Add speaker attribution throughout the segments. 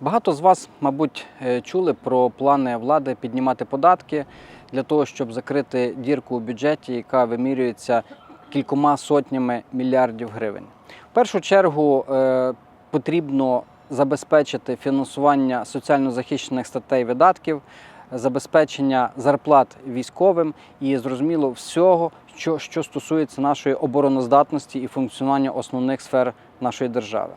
Speaker 1: Багато з вас, мабуть, е, чули про плани влади піднімати податки для того, щоб закрити дірку у бюджеті, яка вимірюється кількома сотнями мільярдів гривень. В першу чергу е, потрібно забезпечити фінансування соціально захищених статей видатків, забезпечення зарплат військовим і зрозуміло всього, що, що стосується нашої обороноздатності і функціонування основних сфер нашої держави.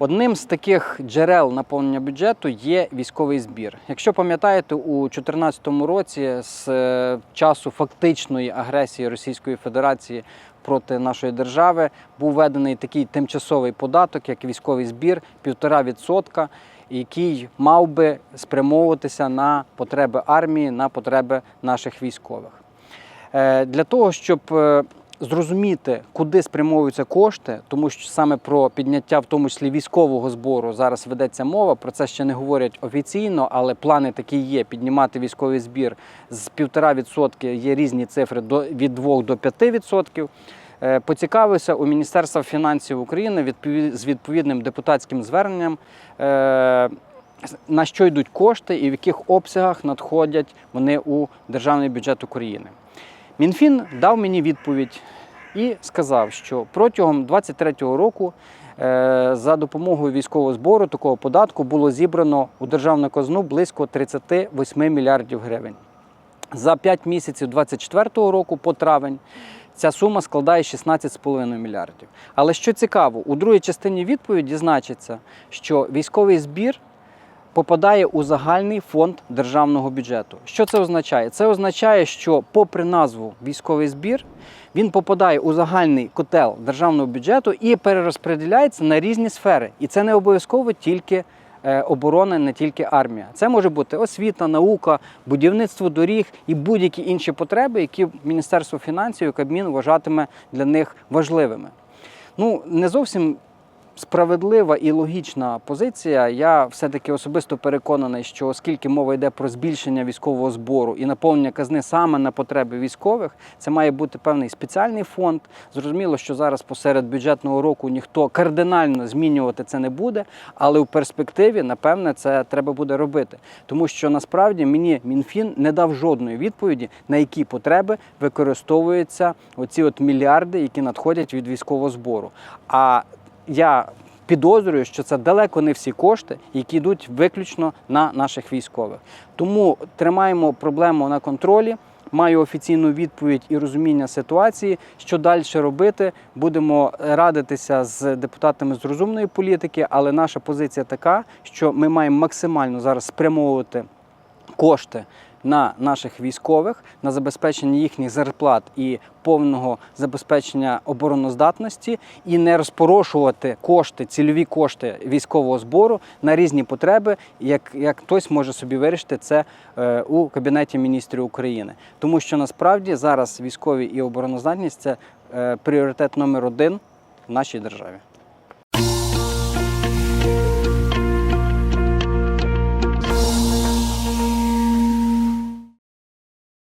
Speaker 1: Одним з таких джерел наповнення бюджету є військовий збір. Якщо пам'ятаєте, у 2014 році з е, часу фактичної агресії Російської Федерації проти нашої держави був введений такий тимчасовий податок, як військовий збір, 1,5%, який мав би спрямовуватися на потреби армії, на потреби наших військових. Е, Для того, щоб е, зрозуміти, куди спрямовуються кошти, тому що саме про підняття, в тому числі військового збору, зараз ведеться мова. Про це ще не говорять офіційно, але плани такі є: піднімати військовий збір з 1,5% є різні цифри до від 2 до 5%. Е, Поцікавився у Міністерства фінансів України з відповідним депутатським зверненням, е, на що йдуть кошти і в яких обсягах надходять вони у державний бюджет України. Мінфін дав мені відповідь і сказав, що протягом 2023 року е, за допомогою військового збору такого податку було зібрано у державну казну близько 38 мільярдів гривень. За 5 місяців 2024 року по травень ця сума складає 16,5 мільярдів. Але що цікаво, у другій частині відповіді значиться, що військовий збір попадає у загальний фонд державного бюджету. Що це означає? Це означає, що, попри назву військовий збір, він попадає у загальний котел державного бюджету і перерозподіляється на різні сфери. І це не обов'язково тільки е, оборона, не тільки армія. Це може бути освіта, наука, будівництво доріг і будь-які інші потреби, які Міністерство фінансів і Кабмін вважатиме для них важливими. Ну, не зовсім справедлива і логічна позиція. Я все-таки особисто переконаний, що оскільки мова йде про збільшення військового збору і наповнення казни саме на потреби військових, це має бути певний спеціальний фонд. Зрозуміло, що зараз посеред бюджетного року ніхто кардинально змінювати це не буде, але в перспективі, напевне, це треба буде робити. Тому що насправді мені Мінфін не дав жодної відповіді, на які потреби використовуються оці от мільярди, які надходять від військового збору. А я підозрюю, що це далеко не всі кошти, які йдуть виключно на наших військових. Тому тримаємо проблему на контролі. Маю офіційну відповідь і розуміння ситуації, що далі робити. Будемо радитися з депутатами з розумної політики, але наша позиція така, що ми маємо максимально зараз спрямовувати кошти на наших військових, на забезпечення їхніх зарплат і повного забезпечення обороноздатності, і не розпорошувати кошти, цільові кошти військового збору на різні потреби, як, як хтось може собі вирішити це е, у Кабінеті міністрів України. Тому що насправді зараз військові і обороноздатність це е, пріоритет номер один в нашій державі.